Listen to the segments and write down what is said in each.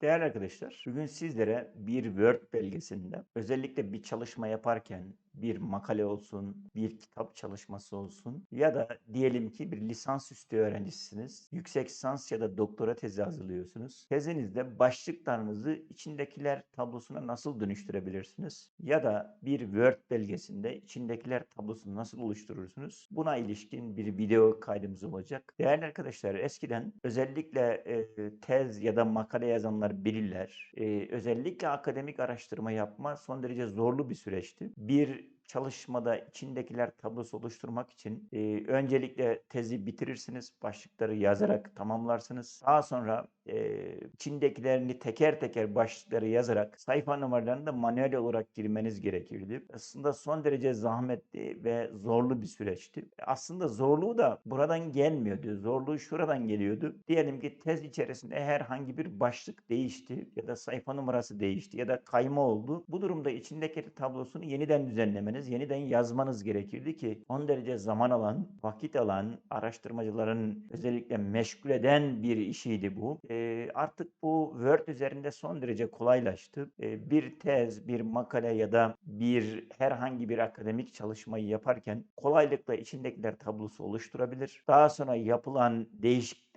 Değerli arkadaşlar, bugün sizlere bir Word belgesinde özellikle bir çalışma yaparken bir makale olsun, bir kitap çalışması olsun ya da diyelim ki bir lisansüstü öğrencisisiniz. Yüksek lisans ya da doktora tezi hazırlıyorsunuz. Tezinizde başlıklarınızı içindekiler tablosuna nasıl dönüştürebilirsiniz? Ya da bir Word belgesinde içindekiler tablosunu nasıl oluşturursunuz? Buna ilişkin bir video kaydımız olacak. Değerli arkadaşlar, eskiden özellikle e, tez ya da makale yazanlar bilirler. E, özellikle akademik araştırma yapma son derece zorlu bir süreçti. Bir çalışmada içindekiler tablosu oluşturmak için e, öncelikle tezi bitirirsiniz, başlıkları yazarak tamamlarsınız. Daha sonra e, içindekilerini teker teker başlıkları yazarak sayfa numaralarını da manuel olarak girmeniz gerekirdi. Aslında son derece zahmetli ve zorlu bir süreçti. Aslında zorluğu da buradan gelmiyordu. Zorluğu şuradan geliyordu. Diyelim ki tez içerisinde herhangi bir başlık değişti ya da sayfa numarası değişti ya da kayma oldu. Bu durumda içindeki tablosunu yeniden düzenlemeniz, yeniden yazmanız gerekirdi ki on derece zaman alan, vakit alan, araştırmacıların özellikle meşgul eden bir işiydi bu. E, artık bu Word üzerinde son derece kolaylaştı. E, bir tez, bir makale ya da bir herhangi bir akademik çalışmayı yaparken kolaylıkla içindekiler tablosu oluşturabilir. Daha sonra yapılan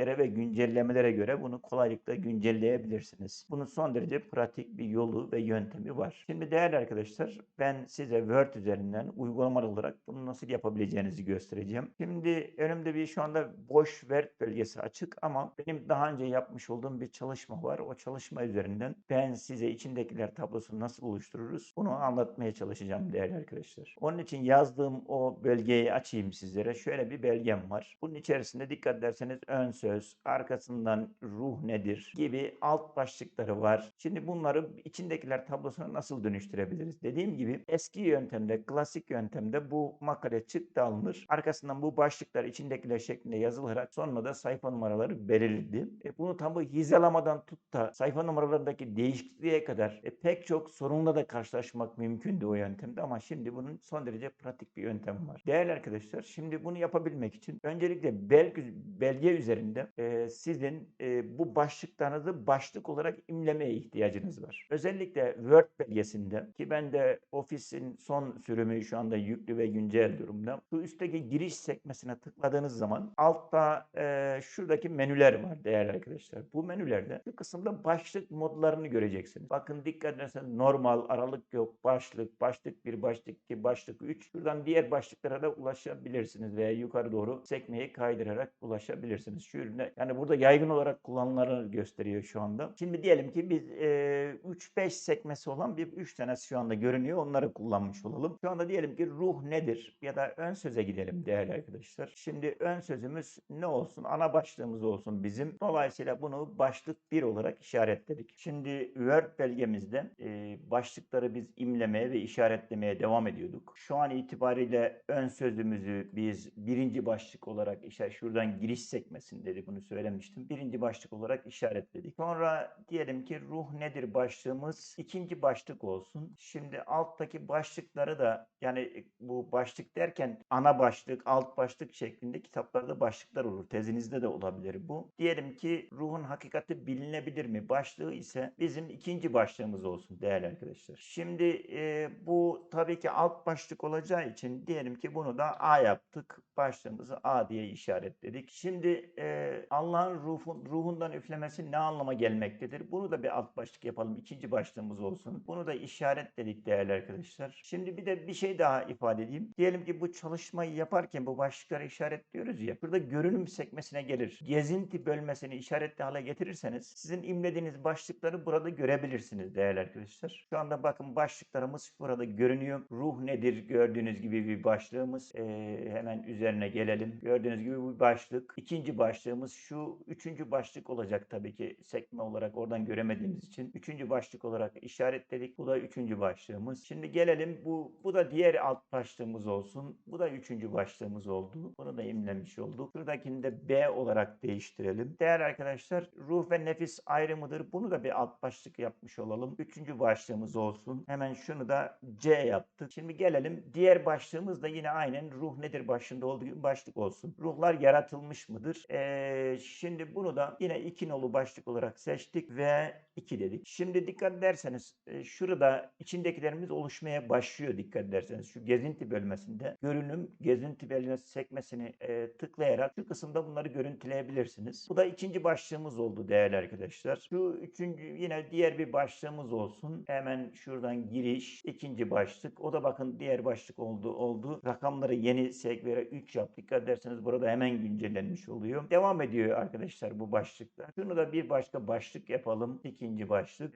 değişikliklere ve güncellemelere göre bunu kolaylıkla güncelleyebilirsiniz. Bunun son derece pratik bir yolu ve yöntemi var. Şimdi değerli arkadaşlar ben size Word üzerinden uygulamalı olarak bunu nasıl yapabileceğinizi göstereceğim. Şimdi önümde bir şu anda boş Word bölgesi açık ama benim daha önce yapmış olduğum bir çalışma var. O çalışma üzerinden ben size içindekiler tablosunu nasıl oluştururuz bunu anlatmaya çalışacağım değerli arkadaşlar. Onun için yazdığım o bölgeyi açayım sizlere. Şöyle bir belgem var. Bunun içerisinde dikkat ederseniz ön söz, arkasından ruh nedir gibi alt başlıkları var. Şimdi bunları içindekiler tablosuna nasıl dönüştürebiliriz? Dediğim gibi eski yöntemde, klasik yöntemde bu makale çıktı alınır. Arkasından bu başlıklar içindekiler şeklinde yazılarak sonra da sayfa numaraları belirledi. E bunu tabi hizalamadan tut da sayfa numaralarındaki değişikliğe kadar e pek çok sorunla da karşılaşmak mümkündü o yöntemde ama şimdi bunun son derece pratik bir yöntem var. Değerli arkadaşlar şimdi bunu yapabilmek için öncelikle belge, belge üzerinde e, sizin e, bu başlıklarınızı başlık olarak imlemeye ihtiyacınız var. Özellikle Word belgesinde ki ben de Office'in son sürümü şu anda yüklü ve güncel durumda. Şu üstteki giriş sekmesine tıkladığınız zaman altta e, şuradaki menüler var değerli arkadaşlar. Bu menülerde şu kısımda başlık modlarını göreceksiniz. Bakın dikkat ederseniz normal, aralık yok, başlık, başlık 1, başlık 2, başlık 3. Şuradan diğer başlıklara da ulaşabilirsiniz veya yukarı doğru sekmeyi kaydırarak ulaşabilirsiniz. Şu ürüne yani burada yaygın olarak kullanılanları gösteriyor şu anda. Şimdi diyelim ki biz e, 3-5 sekmesi olan bir 3 tanesi şu anda görünüyor. Onları kullanmış olalım. Şu anda diyelim ki ruh nedir? Ya da ön söze gidelim değerli arkadaşlar. Şimdi ön sözümüz ne olsun? Ana başlığımız olsun bizim. Dolayısıyla bunu başlık 1 olarak işaretledik. Şimdi Word belgemizde e, başlıkları biz imlemeye ve işaretlemeye devam ediyorduk. Şu an itibariyle ön sözümüzü biz birinci başlık olarak işte şuradan giriş sekmesinde bunu söylemiştim. Birinci başlık olarak işaretledik. Sonra diyelim ki ruh nedir başlığımız ikinci başlık olsun. Şimdi alttaki başlıkları da yani bu başlık derken ana başlık, alt başlık şeklinde kitaplarda başlıklar olur. Tezinizde de olabilir bu. Diyelim ki ruhun hakikati bilinebilir mi? Başlığı ise bizim ikinci başlığımız olsun değerli arkadaşlar. Şimdi e, bu tabii ki alt başlık olacağı için diyelim ki bunu da A yaptık. Başlığımızı A diye işaretledik. Şimdi e, Allah'ın ruhun, ruhundan üflemesi ne anlama gelmektedir? Bunu da bir alt başlık yapalım. İkinci başlığımız olsun. Bunu da işaretledik değerli arkadaşlar. Şimdi bir de bir şey daha ifade edeyim. Diyelim ki bu çalışmayı yaparken bu başlıkları işaretliyoruz ya. Burada görünüm sekmesine gelir. Gezinti bölmesini işaretli hale getirirseniz sizin imlediğiniz başlıkları burada görebilirsiniz değerli arkadaşlar. Şu anda bakın başlıklarımız burada görünüyor. Ruh nedir gördüğünüz gibi bir başlığımız. Ee, hemen üzerine gelelim. Gördüğünüz gibi bir başlık. İkinci başlığımız şu. Üçüncü başlık olacak tabii ki sekme olarak oradan göremediğimiz için. Üçüncü başlık olarak işaretledik. Bu da üçüncü başlığımız. Şimdi gelelim bu bu da diğer alt başlığımız olsun. Bu da üçüncü başlığımız oldu. Bunu da imlemiş olduk. Şuradakini de B olarak değiştirelim. Değerli arkadaşlar ruh ve nefis ayrımıdır. Bunu da bir alt başlık yapmış olalım. Üçüncü başlığımız olsun. Hemen şunu da C yaptık. Şimdi gelelim. Diğer başlığımız da yine aynen ruh nedir başlığında olduğu gibi başlık olsun. Ruhlar yaratılmış mıdır? Ee, Şimdi bunu da yine iki nolu başlık olarak seçtik ve 2 dedik. Şimdi dikkat ederseniz e, şurada içindekilerimiz oluşmaya başlıyor dikkat ederseniz. Şu gezinti bölmesinde görünüm gezinti bölmesi sekmesini e, tıklayarak şu kısımda bunları görüntüleyebilirsiniz. Bu da ikinci başlığımız oldu değerli arkadaşlar. Şu üçüncü yine diğer bir başlığımız olsun. Hemen şuradan giriş ikinci başlık. O da bakın diğer başlık oldu oldu. Rakamları yeni sekmeye 3 yaptık. Dikkat ederseniz burada hemen güncellenmiş oluyor. Devam ediyor arkadaşlar bu başlıklar. Şunu da bir başka başlık yapalım. İkinci başlık.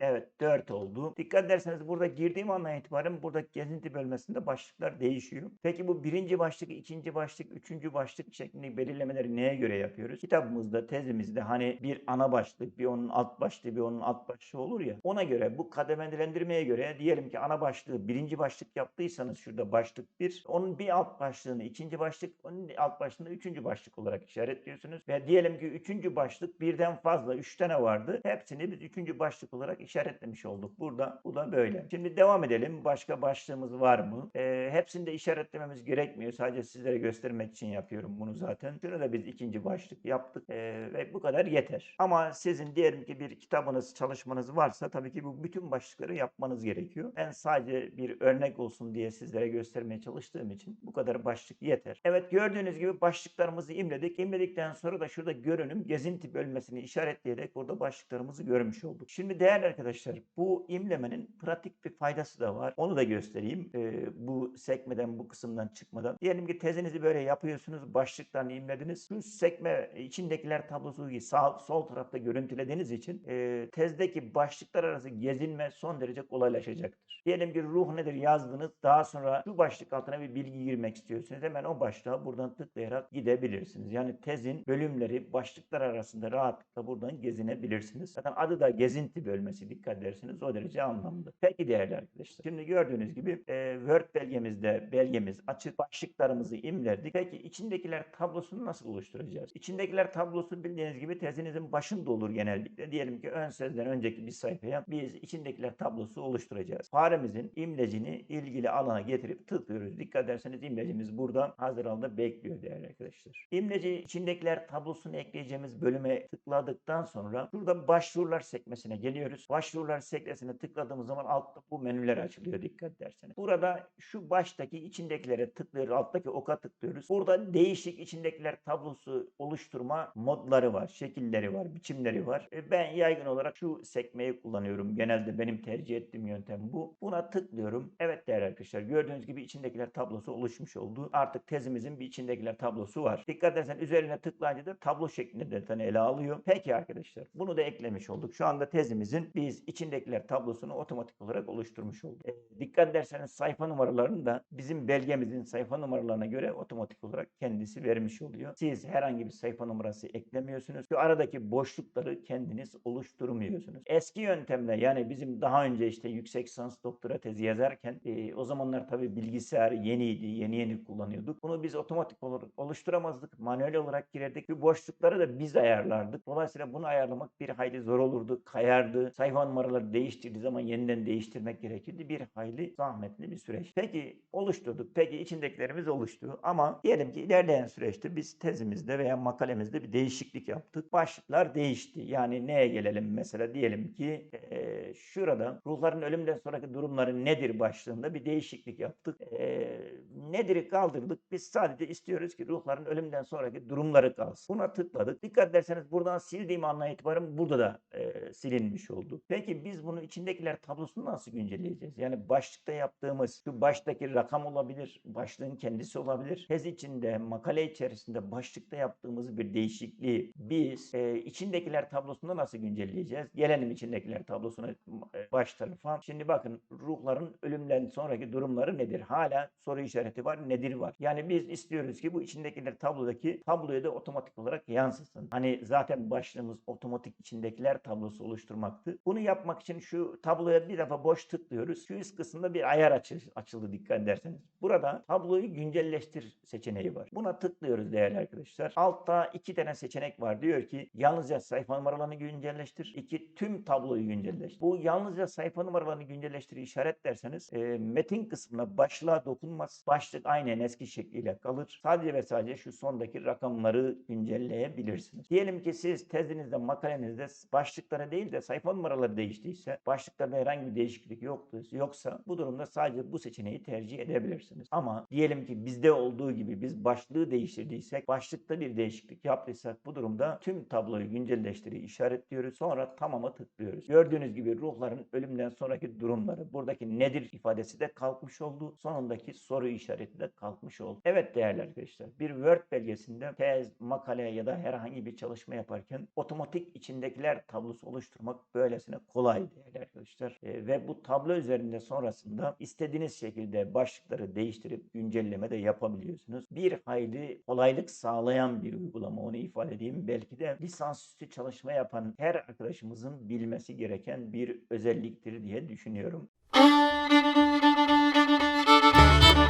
Evet 4 oldu. Dikkat ederseniz burada girdiğim andan itibaren burada gezinti bölmesinde başlıklar değişiyor. Peki bu birinci başlık, ikinci başlık, üçüncü başlık şeklinde belirlemeleri neye göre yapıyoruz? Kitabımızda, tezimizde hani bir ana başlık, bir onun alt başlığı, bir onun alt başlığı olur ya. Ona göre bu kademelendirmeye göre diyelim ki ana başlığı birinci başlık yaptıysanız şurada başlık bir, onun bir alt başlığını ikinci başlık, onun alt başlığını üçüncü başlık olarak işaretliyorsunuz. Ve diyelim ki üçüncü başlık birden fazla, üç tane vardı. Hepsini biz üçüncü başlık olarak işaretlemiş olduk. Burada bu da böyle. Şimdi devam edelim. Başka başlığımız var mı? Ee, hepsini de işaretlememiz gerekmiyor. Sadece sizlere göstermek için yapıyorum bunu zaten. Şunu da biz ikinci başlık yaptık. Ee, ve bu kadar yeter. Ama sizin diyelim ki bir kitabınız, çalışmanız varsa tabii ki bu bütün başlıkları yapmanız gerekiyor. Ben sadece bir örnek olsun diye sizlere göstermeye çalıştığım için bu kadar başlık yeter. Evet gördüğünüz gibi başlıklarımızı imledik. İmledikten sonra da şurada görünüm gezinti bölmesini işaretleyerek burada başlıklarımızı görmüş olduk. Şimdi değerli arkadaşlar bu imlemenin pratik bir faydası da var. Onu da göstereyim. Ee, bu sekmeden bu kısımdan çıkmadan. Diyelim ki tezinizi böyle yapıyorsunuz. Başlıklarını imlediniz. Şu sekme içindekiler tablosu gibi sağ, sol tarafta görüntülediğiniz için e, tezdeki başlıklar arası gezinme son derece kolaylaşacaktır. Diyelim ki ruh nedir yazdınız. Daha sonra şu başlık altına bir bilgi girmek istiyorsunuz. Hemen o başlığa buradan tıklayarak gidebilirsiniz. Yani tezin bölümleri başlıklar arasında rahatlıkla buradan gezinebilirsiniz. Zaten adı da gezinti bölmesi dikkat ederseniz o derece anlamlı. Peki değerli arkadaşlar. Şimdi gördüğünüz gibi e, Word belgemizde belgemiz açık. Başlıklarımızı imledik. Peki içindekiler tablosunu nasıl oluşturacağız? İçindekiler tablosu bildiğiniz gibi tezinizin başında olur genellikle. Diyelim ki ön sözden önceki bir sayfaya biz içindekiler tablosu oluşturacağız. Faremizin imlecini ilgili alana getirip tıklıyoruz. Dikkat ederseniz imlecimiz burada hazır halde bekliyor değerli arkadaşlar. İmleci içindekiler tablosunu ekleyeceğimiz bölüme tıkladıktan sonra şurada başvurular sekmesine geliyoruz. Başvurular sekmesine tıkladığımız zaman altta bu menüler açılıyor dikkat ederseniz. Burada şu baştaki içindekilere tıklıyoruz. Alttaki oka tıklıyoruz. Burada değişik içindekiler tablosu oluşturma modları var, şekilleri var, biçimleri var. E, Ben yaygın olarak şu sekmeyi kullanıyorum. Genelde benim tercih ettiğim yöntem bu. Buna tıklıyorum. Evet değerli arkadaşlar gördüğünüz gibi içindekiler tablosu oluşmuş oldu. Artık tezimizin bir içindekiler tablosu var. Dikkat edersen üzerine tıklayınca tablo şeklinde detayını ele alıyor. Peki arkadaşlar bunu da eklemiş olduk. Şu anda tezimizin biz içindekiler tablosunu otomatik olarak oluşturmuş olduk. E, dikkat ederseniz sayfa numaralarını da bizim belgemizin sayfa numaralarına göre otomatik olarak kendisi vermiş oluyor. Siz herhangi bir sayfa numarası eklemiyorsunuz. Şu aradaki boşlukları kendiniz oluşturmuyorsunuz. Eski yöntemle yani bizim daha önce işte yüksek lisans doktora tezi yazarken e, o zamanlar tabii bilgisayar yeniydi. Yeni yeni kullanıyorduk. Bunu biz otomatik olarak oluşturamazdık. Manuel olarak girerdik. Bu boşlukları da biz ayarlardık. Dolayısıyla bunu ayarlamak bir hayli zor olurdu. Kayardı. Sayfa numaraları değiştirdiği zaman yeniden değiştirmek gerekirdi. Bir hayli zahmetli bir süreç. Peki oluşturduk. Peki içindekilerimiz oluştu. Ama diyelim ki ilerleyen süreçte biz tezimizde veya makalemizde bir değişiklik yaptık. Başlıklar değişti. Yani neye gelelim mesela diyelim ki eee, şurada ruhların ölümden sonraki durumları nedir başlığında bir değişiklik yaptık. Eee nedir'i kaldırdık. Biz sadece istiyoruz ki ruhların ölümden sonraki durumları kalsın. Buna tıkladık. Dikkat ederseniz buradan sildiğim andan itibaren burada da eee, silinmiş oldu. Peki biz bunu içindekiler tablosunu nasıl güncelleyeceğiz? Yani başlıkta yaptığımız şu baştaki rakam olabilir, başlığın kendisi olabilir. Tez içinde, makale içerisinde başlıkta yaptığımız bir değişikliği biz eee, içindekiler tablosunda nasıl güncelleyeceğiz? Gelelim içindekiler tablosuna e, baş tarafa. Şimdi bakın ruhların ölümden sonraki durumları nedir? Hala soru işareti var, nedir var? Yani biz istiyoruz ki bu içindekiler tablodaki tabloya da otomatik olarak yansısın. Hani zaten başlığımız otomatik içindekiler tablosu oluşturmaktı. Bunu yapmak için şu tabloya bir defa boş tıklıyoruz. Şu üst kısımda bir ayar açı- açıldı dikkat ederseniz. Burada tabloyu güncelleştir seçeneği var. Buna tıklıyoruz değerli arkadaşlar. Altta iki tane seçenek var. Diyor ki yalnızca sayfa numaralarını güncelleştir. İki tüm tabloyu güncelleştir. Bu yalnızca sayfa numaralarını güncelleştir işaret derseniz e, metin kısmına başlığa dokunmaz. Başlık aynen eski şekliyle kalır. Sadece ve sadece şu sondaki rakamları güncelleyebilirsiniz. Diyelim ki siz tezinizde, makalenizde başlıkları değil de sayfa numaraları değiştiyse, başlıklarda herhangi bir değişiklik yoktu, yoksa bu durumda sadece bu seçeneği tercih edebilirsiniz. Ama diyelim ki bizde olduğu gibi biz başlığı değiştirdiysek, başlıkta bir değişiklik yaptıysak bu durumda tüm tabloyu güncelleştiri işaretliyoruz. Sonra tamama tıklıyoruz. Gördüğünüz gibi ruhların ölümden sonraki durumları buradaki nedir ifadesi de kalkmış oldu. Sonundaki soru işareti de kalkmış oldu. Evet değerli arkadaşlar bir Word belgesinde tez, makale ya da herhangi bir çalışma yaparken otomatik içindekiler tablosu oluşturmak böylesine kolay değerli arkadaşlar. E, ve bu tablo üzerinde sonrasında istediğiniz şekilde başlıkları değiştirip güncelleme de yapabiliyorsunuz. Bir hayli kolaylık sağlayan bir uygulama onu ifade edeyim. Belki de lisansüstü çalışma yapan her arkadaşımızın bilmesi gereken bir özelliktir diye düşünüyorum.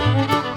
Thank you.